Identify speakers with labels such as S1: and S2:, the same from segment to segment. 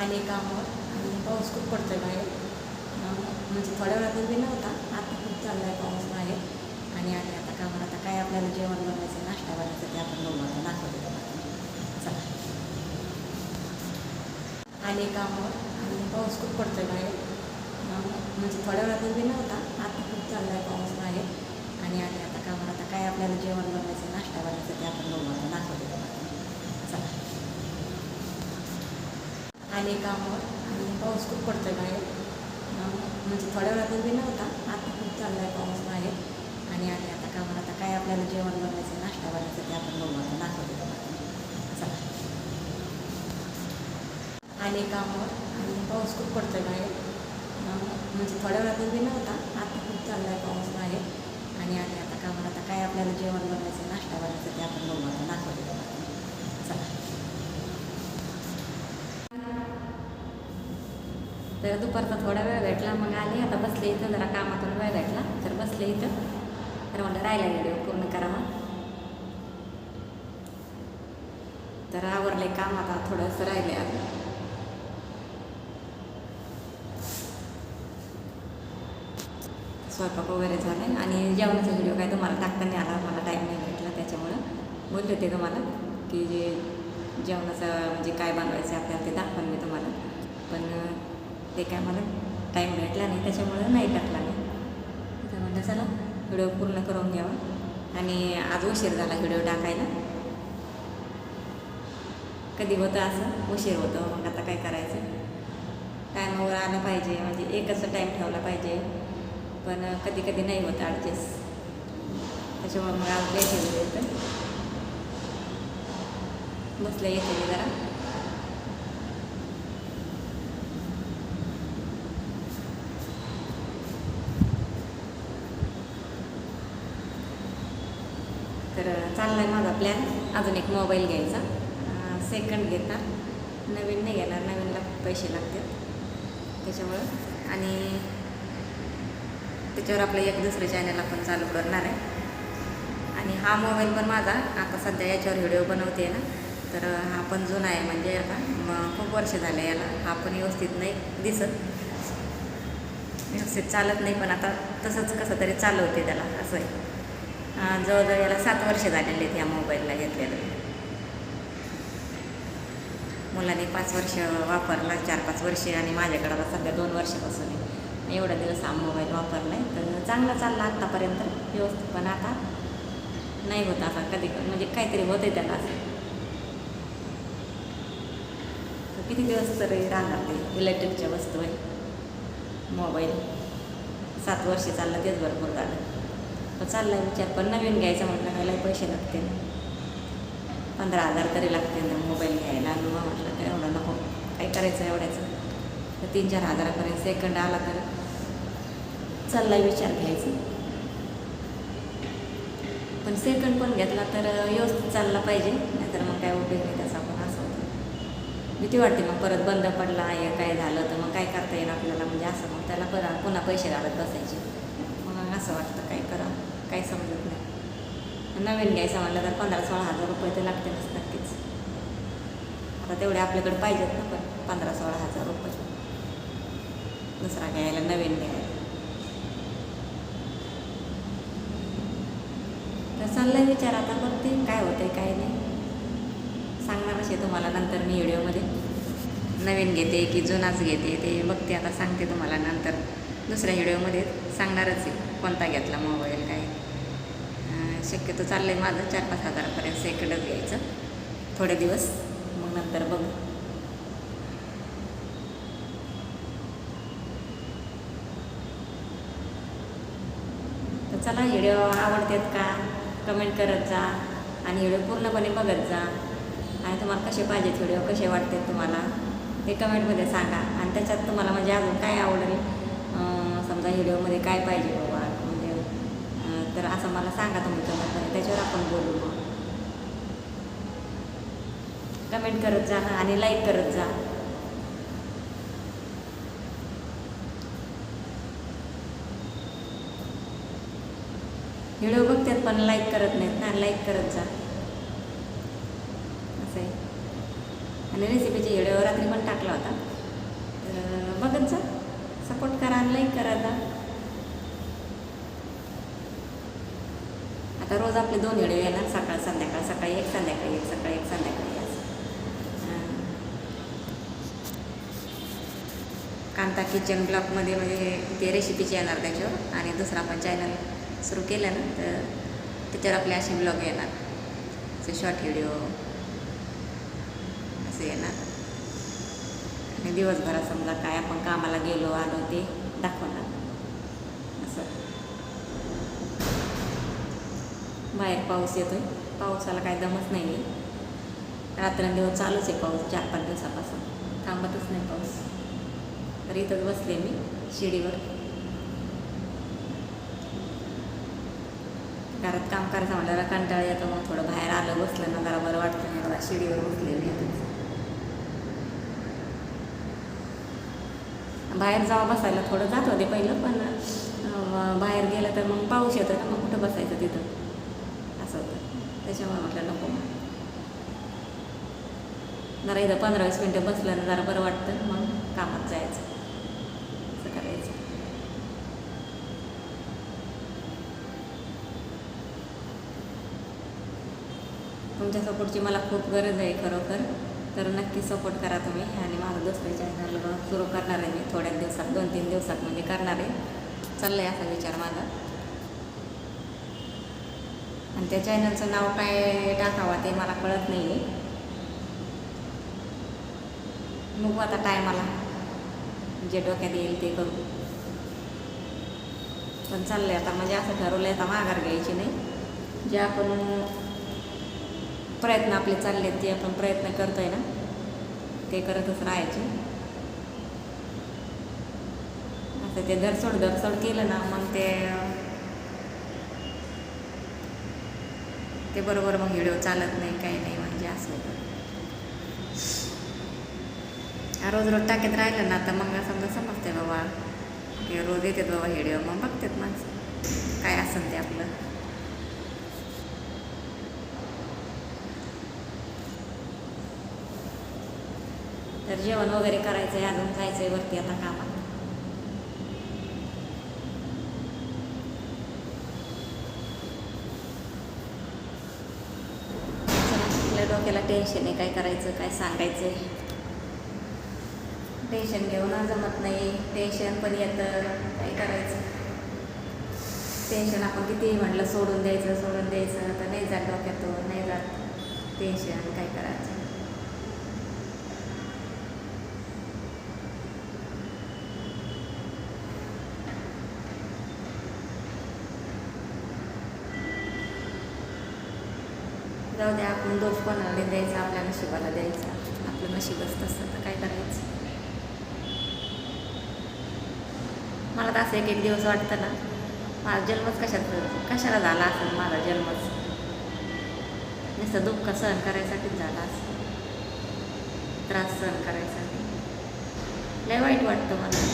S1: आले कामावर आणि पाऊस खूप पडतो आहे बाहेर म्हणजे थोड्या वेळापूर्वी नव्हता आता खूप चालला आहे पाऊस बाहेर. आणि आले आता कामावर आता काय आपल्याला जेवण बनवायचं नाश्ता बनवायचं ते आपण बघू आता. दाखवते चला. आले कामावर आणि पाऊस खूप पडतो आहे बाहेर म्हणजे थोड्या वेळापूर्वी नव्हता आता खूप चालला आहे पाऊस बाहेर. आणि आले आता कामावर आता काय आपल्याला जेवण बनवायचं नाश्ता बनवायचं ते आपण बघू आता दाखवते तुम्हाला चला आले कामावर आणि पाऊस खूप पडतो आहे बाहेर म्हणजे थोड्या वेळापूर्वी नव्हता आता खूप चालला आहे पाऊस बाहेर. आणि आले आता कामावर. आता काय आपल्याला जेवण बनवायचं नाश्ता बनवायचं ते आपण बघू आता. चला. आले कामावर आणि पाऊस खूप पडतो आहे बाहेर म्हणजे थोड्या वेळापूर्वी नव्हता आता खूप चालला आहे पाऊस बाहेर आणि आले आता कामावर आता काय आपल्याला जेवण बनवायचं नाश्ता बनायचं ते आपण बघू आता दाखवते तुम्हाला चला तर दुपारचा थोडा वेळ भेटला मग आले. आता बसले इथं जरा कामातून वेळ भेटला. तर बसले इथं. तर म्हणलं राहिला व्हिडिओ पूर्ण करावा तर आवरले काम आता थोडंसं राहिले आता स्वयंपाक वगैरे झाले. आणि जेवणाचा व्हिडिओ काय तुम्हाला टाकता नाही आला. मला टाईम नाही भेटला त्याच्यामुळं. बोलले होते तुम्हाला की जे जेवणाचं म्हणजे काय बनवायचं आपल्याला ते दाखवून मी तुम्हाला. पण ते काय मला टाईम भेटला नाही त्याच्यामुळं नाही टाकला मी. तर म्हणलं चला व्हिडिओ पूर्ण करून घ्यावा. आणि आज उशीर झाला व्हिडिओ टाकायला. कधी होतं असं? उशीर होतं मग आता काय करायचं? टायमावर आलं पाहिजे म्हणजे एकच टाईम ठेवला पाहिजे. पण कधी कधी नाही होत ॲडजस्ट त्याच्यामुळे मग आज लेट येऊ येतं बसले येते मी जरा. तर चालला आहे माझा प्लॅन अजून एक मोबाईल घ्यायचा. सेकंड घेता नवीन नाही घेणार. नवीनला पैसे लागतात. त्याच्यामुळं. आणि त्याच्यावर आपलं एक दुसरं चॅनल आपण चालू करणार आहे. आणि हा मोबाईल पण माझा. आता सध्या याच्यावर व्हिडिओ बनवते ना. तर हा पण जुना आहे म्हणजे आता. खूप वर्ष झाले याला. हा पण व्यवस्थित नाही दिसत. व्यवस्थित चालत नाही पण आता तसंच कसं तरी चालवते त्याला. असं आहे. जवळजवळ याला सात वर्ष झालेले आहेत या मोबाईलला घेतलेलं. मुलाने पाच वर्ष वापरला चार पाच वर्षे आणि माझ्याकडं आता सध्या दोन वर्षापासून आहे. एवढा दिवस हा मोबाईल वापरला आहे. तर चांगला चालला आत्तापर्यंत व्यवस्थित. पण आता नाही होत आता कधी म्हणजे काहीतरी होत आहे त्याला किती दिवस तरी राहणार ते इलेक्ट्रिकच्या वस्तू आहे. मोबाईल सात वर्ष चाललं तेच भरपूर झालं. पण चालला विचार. पण नवीन घ्यायचा म्हटलं काय पैसे लागतील. पंधरा हजार तरी लागतील ना मोबाईल घ्यायला. आणि मग म्हटलं काय एवढं नको. काय करायचं एवढ्याचं? तर तीन चार हजारापर्यंत सेकंड आला तर चालला विचार घ्यायचा. पण सेकंड पण घेतला तर व्यवस्थित चालला पाहिजे. नाहीतर मग काय उपयोग नाही त्याचा पण असं होतं. भीती वाटते मग परत बंद पडला या काय झालं तर मग काय करता येईल आपल्याला? म्हणजे असं मग त्याला परत पुन्हा पैसे घालत बसायचे. मग असं वाटतं काय करा काय समजत नाही. नवीन घ्यायचं म्हटलं तर पंधरा सोळा हजार रुपये तर लागतीलच नक्कीच. आता तेवढे आपल्याकडे पाहिजेत ना पण पंधरा सोळा हजार रुपये. दुसरा घ्यायला नवीन घ्यायला. तर चाललाय विचार आता बघते काय होतंय काय नाही. सांगणारच आहे तुम्हाला नंतर मी व्हिडिओमध्ये. नवीन घेते की जुनाच घेते ते बघते आता सांगते तुम्हाला नंतर. दुसऱ्या व्हिडिओमध्ये सांगणारच आहे. कोणता घेतला मोबाईल? शक्यतो चाललं आहे माझं चार पाच हजारापर्यंत सेकंडच घ्यायचं. थोडे दिवस मग नंतर बघू. तर चला व्हिडिओ आवडतात का? कमेंट करत जा आणि व्हिडिओ पूर्णपणे बघत जा. आणि तुम्हाला कसे पाहिजेत व्हिडिओ कसे वाटतात तुम्हाला ते कमेंटमध्ये सांगा. आणि त्याच्यात तुम्हाला म्हणजे अजून काय आवडेल? समजा व्हिडिओमध्ये काय पाहिजे? असं मला सांगा तुमचं मत म्हणजे त्याच्यावर आपण बोलू कमेंट करत जा आणि लाईक करत जा. व्हिडिओ बघतात पण लाईक करत नाहीत ना लाईक करत जा. असं आहे. आणि रेसिपीचे व्हिडिओ रात्री पण टाकला होता. तर बघत जा. सपोर्ट करा आणि लाईक करा जा आता रोज आपले दोन व्हिडिओ येणार सकाळ संध्याकाळ सकाळी एक संध्याकाळी एक सकाळी एक संध्याकाळी कांता किचन ब्लॉकमध्ये म्हणजे ते रेसिपीचे येणार त्याच्यावर आणि दुसरा आपण चॅनल सुरू केलं ना तर त्याच्यावर आपले असे ब्लॉग येणार. असे शॉर्ट व्हिडिओ असे येणार. आणि दिवसभरात समजा काय आपण कामाला गेलो आलो ते दाखवणार. असं. बाहेर पाऊस येतो आहे पावसाला काय दमच नाही आहे रात्रंदिवस चालूच आहे पाऊस चार पाच दिवसापासून. थांबतच नाही पाऊस. तर इथंच बसले मी शिडीवर. घरात काम करायचं म्हटल्यावर कंटाळा येतो मग थोडं बाहेर आलं बसलं ना जरा बरं वाटतं ना जरा शिडीवर बसले मी बाहेर जावं बसायला थोडं जात होते पहिलं पण बाहेर गेलं तर मग पाऊस येतो ना मग कुठं बसायचं तिथं? असं होतं त्याच्यामुळे म्हटलं नको मग. जरा इथं पंधरा वीस मिनटं बसलं ना जरा बरं वाटतं. मग कामात जायचं. असं करायचं. तुमच्या सपोर्टची मला खूप गरज आहे खरोखर. तर नक्की सपोर्ट करा तुम्ही. आणि माझं दुसरं चॅनल सुरू करणार आहे मी. थोड्या दिवसात दोन तीन दिवसात म्हणजे करणार आहे. चाललं आहे असा विचार माझा. त्या चॅनलचं नाव काय टाकावा ते मला कळत नाही आहे बघू आता टायमाला जे डोक्यात येईल ते करू. पण चाललंय आता म्हणजे असं ठरवलं आता माघार घ्यायची नाही. जे आपण प्रयत्न आपले चालले आहेत, ते आपण प्रयत्न करतोय ना ते करतच राहायचे. असं ते धरसोड धरसोड केलं ना मग ते ते बरोबर मग व्हिडिओ चालत नाही काही नाही म्हणजे असं रोज रोज टाकत राहिलं ना तर मग समजा समजते बाबा की रोज येतात बाबा व्हिडिओ मग बघतात माणसं. काय असं ते आपलं. तर जेवण वगैरे करायचं आहे अजून जायचं आहे वरती आता कामात चला, आपल्या डोक्याला टेन्शन आहे काय करायचं काय सांगायचं आहे टेन्शन घेऊन जमत नाही. टेन्शन पण येतं. काय करायचं? टेन्शन आपण कितीही म्हटलं सोडून द्यायचं सोडून द्यायचं. तर नाही जात डोक्यातून नाही जात. टेन्शन काय करायचं जाऊ द्या आपण दोष कोणाला द्यायचा आपल्या नशिबाला द्यायचा. आपलं नशीबच तसं तर काय करायचं? मला तर असं एक एक दिवस वाटतं ना माझा जन्मच कशात कशाला झाला असेल माझा जन्मच? नुसतं दुःख सहन करायसाठीच झाला असं त्रास सहन करायसाठी. लय वाईट वाटतं मला.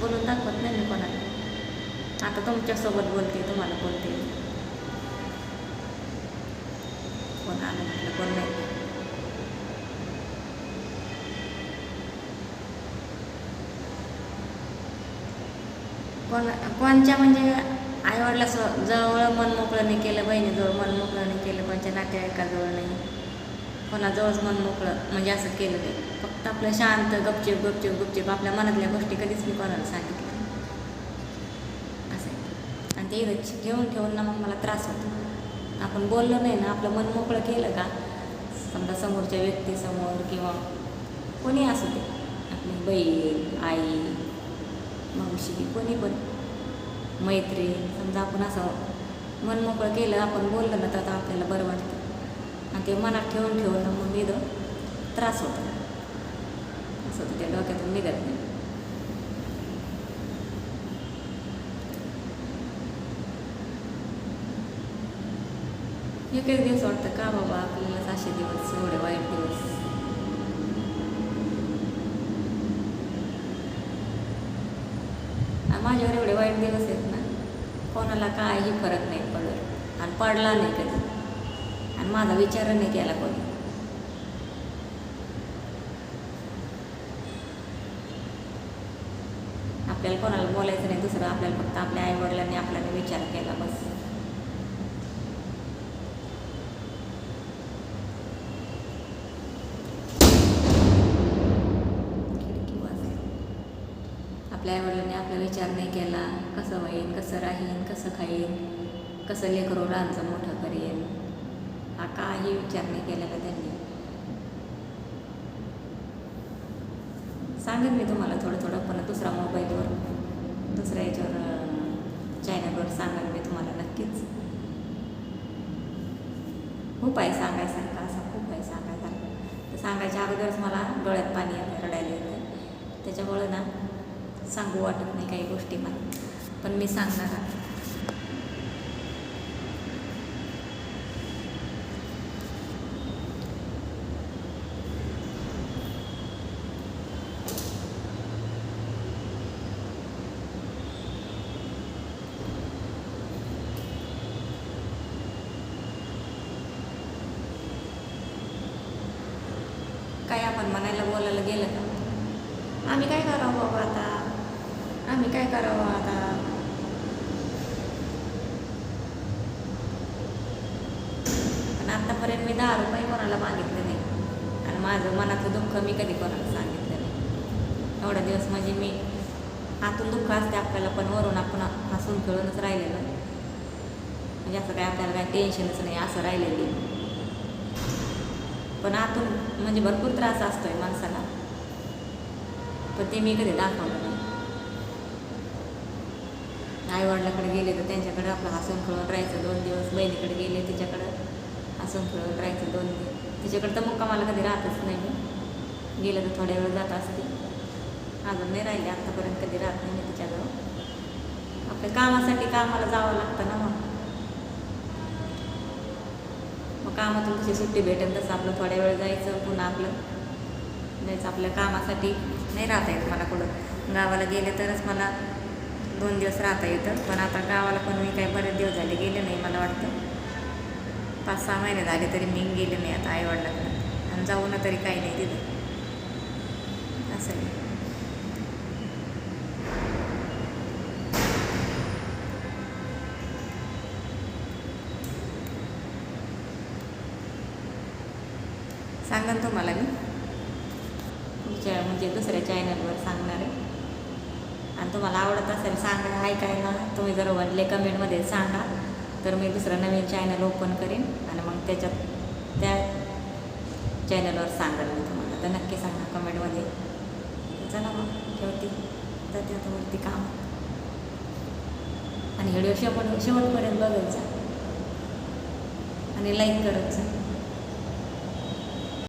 S1: बोलून दाखवत नाही मी कोणाला. आता तुमच्यासोबत बोलते तुम्हाला बोलते. कोण आलं म्हटलं कोण नाही कोण कोणच्या म्हणजे आईवडला स्व जवळ मन मोकळं नाही केलं बहिणीजवळ मन मोकळं नाही केलं कोणच्या नातेवाईकाजवळ नाही? कोणाजवळच मन मोकळं म्हणजे असं केलं ते फक्त आपलं शांत गपचेप गपचेप गपचेप आपल्या मनातल्या गोष्टी कधीच मी कोणाला सांगितलं असं आहे. आणि ते घेऊन ठेवून ना मग मला त्रास होतो. आपण बोललो नाही ना आपलं मन मोकळं केलं का? समजा समोरच्या व्यक्तीसमोर किंवा कोणी असू दे आपली बहीण आई मावशी कोणी पण मैत्रीण समजा आपण असं मन मोकळं केलं आपण बोललं ना तर आता आपल्याला बरं वाटतं. आणि ते मनात ठेवून ठेवून मग इथं त्रास होतो. असं होतं त्या डोक्यातून निघत नाही. एक दिवस वाटतं का बाबा आपल्यालाच असे दिवस एवढे वाईट दिवस आणि माझ्यावर एवढे वाईट दिवस आहेत ना कोणाला काही फरक नाही पडत आणि पडला नाही कधी आणि माझा विचार नाही केला कोणी आपल्याला कोणाला बोलायचं नाही दुसरं आपल्याला फक्त आपल्या आईवडिलांनी आपल्याला विचार केला बस आपल्या आईवडिलांनी आपला विचार नाही केला कसं होईन कसं राहीन कसं खाईन कसं लेकरू लहानचं मोठं करेन? हा काही विचार नाही केलेला त्यांनी. सांगेन मी तुम्हाला थोडं थोडं पण दुसरा मोबाईलवर दुसऱ्या याच्यावर चॅनलवर सांगेन मी तुम्हाला नक्कीच. खूप आहे सांगायसारखा असा खूप आहे सांगायसारखा. तर सांगायच्या अगोदरच मला डोळ्यात पाणी येतं रडायला येतं. त्याच्यामुळं ना सांगू वाटत नाही काही गोष्टी मला. पण मी सांगणार आहे. काय आपण म्हणायला बोलायला गेलं का? आम्ही काय करावं बाबा आता? आम्ही काय करावं आता पण आत्तापर्यंत मी दहा रुपये कोणाला मागितले नाही आणि माझं मनातलं दुःख मी कधी कोणाला सांगितलं नाही एवढा दिवस म्हणजे मी आतून दुःख असते आपल्याला पण वरून आपण हसून खेळूनच राहिलेलं म्हणजे असं काय आपल्याला काय टेन्शनच नाही असं राहिलेली पण आतून म्हणजे भरपूर त्रास असतोय माणसाला पण ते मी कधी दाखवलं आईवडिलाकडे गेले तर त्यांच्याकडे आपलं हसून खेळून राहायचं दोन दिवस. बहिणीकडे गेले तिच्याकडं हसून खेळून राहायचं दोन दिवस. तिच्याकडे तर मुक्कामाला कधी राहतच नाही मी गेलं तर थोड्या वेळ जात असते. अजून नाही राहिले आत्तापर्यंत कधी राहत नाही मी तिच्याजवळ. आपल्या कामासाठी कामाला जावं लागतं ना मग. मग कामातून कशी सुट्टी भेटेल तसं आपलं थोड्या वेळ जायचं पुन्हा आपलं जायचं. आपल्या कामासाठी नाही राहता येत मला कुठं. गावाला गेले तरच मला दोन दिवस राहता येतं. पण आता गावाला पण मी काही बरेच दिवस झाले गेले नाही मला वाटतं. पाच सहा महिने झाले तरी मी गेले नाही आता आईवडिलाकडे. आणि जाऊन तरी काही नाही तिथं. असं आहे. सांगा तुम्हाला मी. तुमच्या म्हणजे दुसऱ्या चॅनलवर सांगणार. आणि तुम्हाला आवडत असेल सांगा ऐकायला तुम्ही जर म्हणले कमेंटमध्ये सांगा तर मी दुसरं नवीन चॅनल ओपन करेन आणि मग त्याच्यात त्या चॅनलवर सांगाल मी तुम्हाला. तर नक्की सांगा कमेंटमध्ये. चला मग ठेवते. जाते आता वरती काम. आणि व्हिडिओ शेवट शेवटपर्यंत बघायचा. आणि लाईक करायचं